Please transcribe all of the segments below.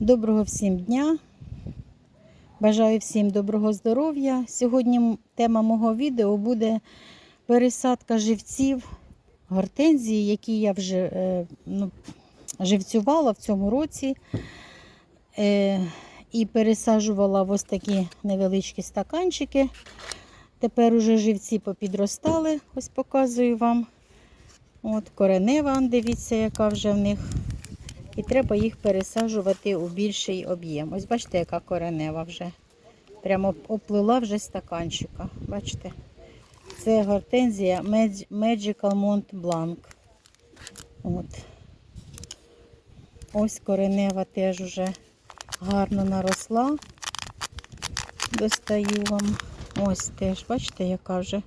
Доброго всім дня. Бажаю всім доброго здоров'я. Сьогодні тема мого відео буде пересадка живців гортензії, які я вже е, ну, живцювала в цьому році. Е, і пересаджувала в ось такі невеличкі стаканчики. Тепер уже живці попідростали, ось показую вам. От коренева, дивіться, яка вже в них. І треба їх пересаджувати у більший об'єм. Ось бачите, яка коренева вже. Прямо оплила вже стаканчика. Бачите? Це гортензія Magical Mont Blanc. От. Ось коренева теж вже гарно наросла. Достаю вам. Ось теж, бачите, яка вже.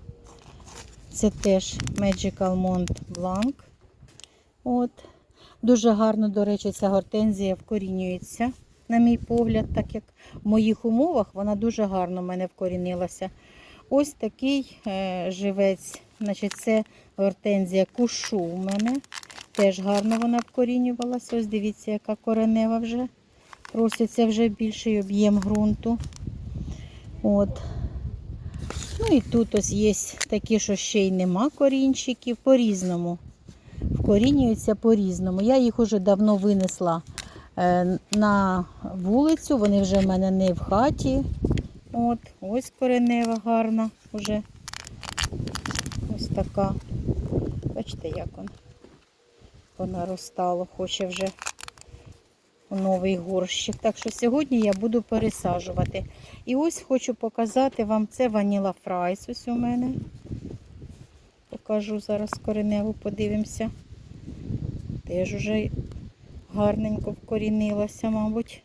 Це теж Magical Mont Blanc. От. Дуже гарно, до речі, ця гортензія вкорінюється, на мій погляд, так як в моїх умовах вона дуже гарно в мене вкорінилася. Ось такий е, живець, значить, це гортензія кушу у мене. Теж гарно вона вкорінювалася. Ось дивіться, яка коренева вже. Проситься вже більший об'єм ґрунту. От. Ну і тут ось є такі, що ще й нема корінчиків, по-різному вкорінюються по-різному. Я їх уже давно винесла е, на вулицю, вони вже в мене не в хаті. От, ось коренева гарна вже. Ось така. Бачите, як вона, розстала, хоче вже у новий горщик. Так що сьогодні я буду пересаджувати. І ось хочу показати вам це ваніла фрайс. Ось у мене. Покажу зараз кореневу, подивимося. Теж уже гарненько вкорінилася, мабуть.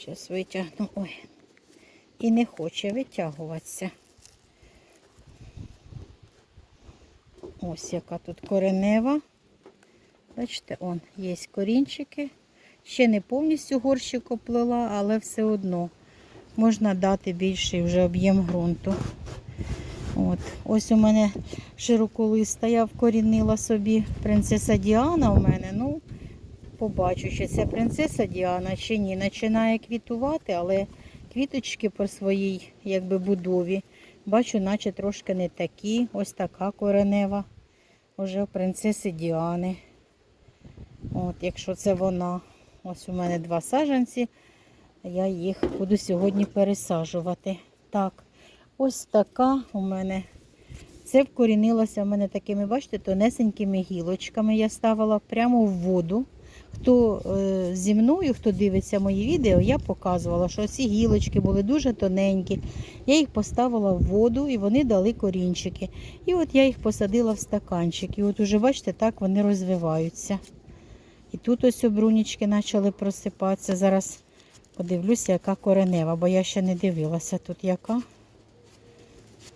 Зараз витягну. Ой. І не хоче витягуватися. Ось яка тут коренева. Бачите, он, є корінчики. Ще не повністю горщик оплила, але все одно можна дати більший вже об'єм ґрунту. От. Ось у мене широколиста, я вкорінила собі принцеса Діана у мене. Ну, побачу, чи це принцеса Діана, чи ні. Починає квітувати, але квіточки по своїй якби, будові. Бачу, наче трошки не такі. Ось така коренева. Уже у принцеси Діани. От, якщо це вона. Ось у мене два саджанці. Я їх буду сьогодні пересаджувати. Так. Ось така у мене. Це вкорінилося в мене такими, бачите, тонесенькими гілочками. Я ставила прямо в воду. Хто е, зі мною, хто дивиться мої відео, я показувала, що ці гілочки були дуже тоненькі. Я їх поставила в воду і вони дали корінчики. І от я їх посадила в стаканчик. І от уже, бачите, так вони розвиваються. І тут ось обрунічки почали просипатися. Зараз подивлюся, яка коренева, бо я ще не дивилася тут яка.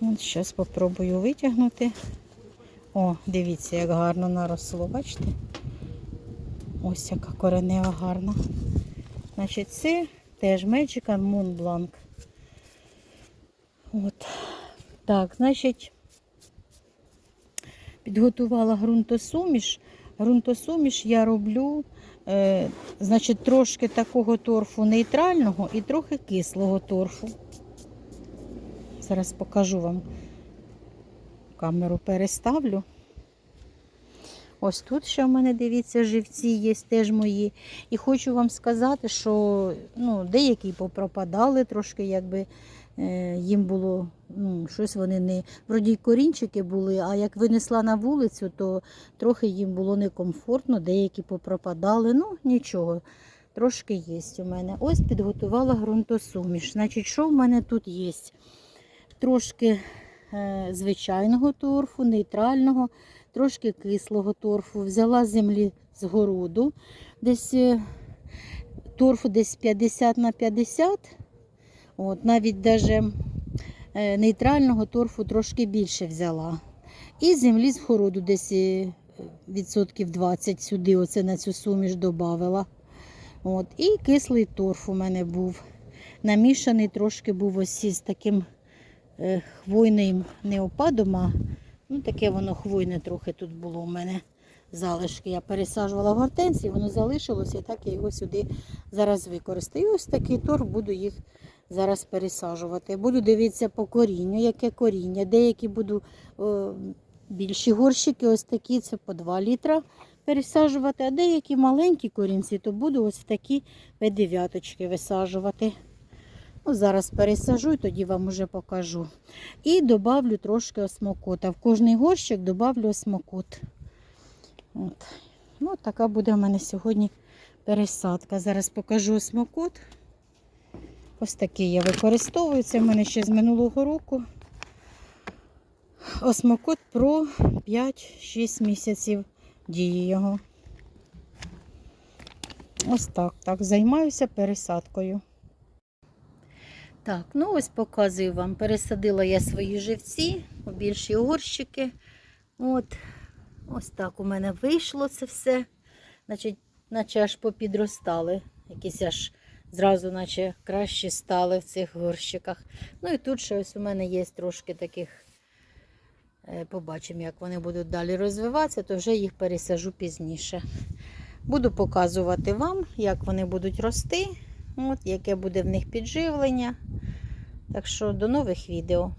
От зараз спробую витягнути. О, дивіться, як гарно наросло, бачите? Ось яка коренева гарна. Значить, це теж Magic Moon Blanc. От. Так, значить, підготувала ґрунтосуміш. Ґрунтосуміш я роблю, е, значить, трошки такого торфу нейтрального і трохи кислого торфу. Зараз покажу вам. Камеру переставлю. Ось тут ще в мене, дивіться, живці є теж мої. І хочу вам сказати, що ну, деякі попропадали трошки, якби е, їм було ну, щось вони не. Вроді корінчики були, а як винесла на вулицю, то трохи їм було некомфортно, деякі попропадали. Ну, нічого, трошки є у мене. Ось підготувала ґрунтосуміш. Значить, що в мене тут є? Трошки е, звичайного торфу, нейтрального, трошки кислого торфу. Взяла землі з городу, десь е, торфу десь 50 на 50. От, навіть даже е, нейтрального торфу трошки більше взяла. І землі з городу десь відсотків 20 сюди, оце на цю суміш додавила. От, і кислий торф у мене був. Намішаний трошки був ось з таким хвойним не опадом, а ну, таке воно хвойне трохи тут було у мене залишки. Я пересаджувала в гортензії, воно залишилося, і так я його сюди зараз використаю. Ось такий торг буду їх зараз пересаджувати. Буду дивитися по корінню, яке коріння. Деякі буду о, більші горщики, ось такі, це по 2 літра пересаджувати, а деякі маленькі корінці, то буду ось такі П9 висаджувати. Ну, зараз пересажу і тоді вам уже покажу. І добавлю трошки осмокота. В кожний горщик добавлю осмокот. От. Ну, така буде в мене сьогодні пересадка. Зараз покажу осмокот. Ось такий я використовую. Це в мене ще з минулого року. Осмокот про 5-6 місяців дії його. Ось так, так, займаюся пересадкою. Так, ну ось показую вам. Пересадила я свої живці у більші горщики. От, ось так у мене вийшло це все. Значить, наче аж попідростали. Якісь аж зразу, наче краще стали в цих горщиках. Ну і тут ще ось у мене є трошки таких. Е, Побачимо, як вони будуть далі розвиватися, то вже їх пересажу пізніше. Буду показувати вам, як вони будуть рости, от, яке буде в них підживлення. Так що до нових відео.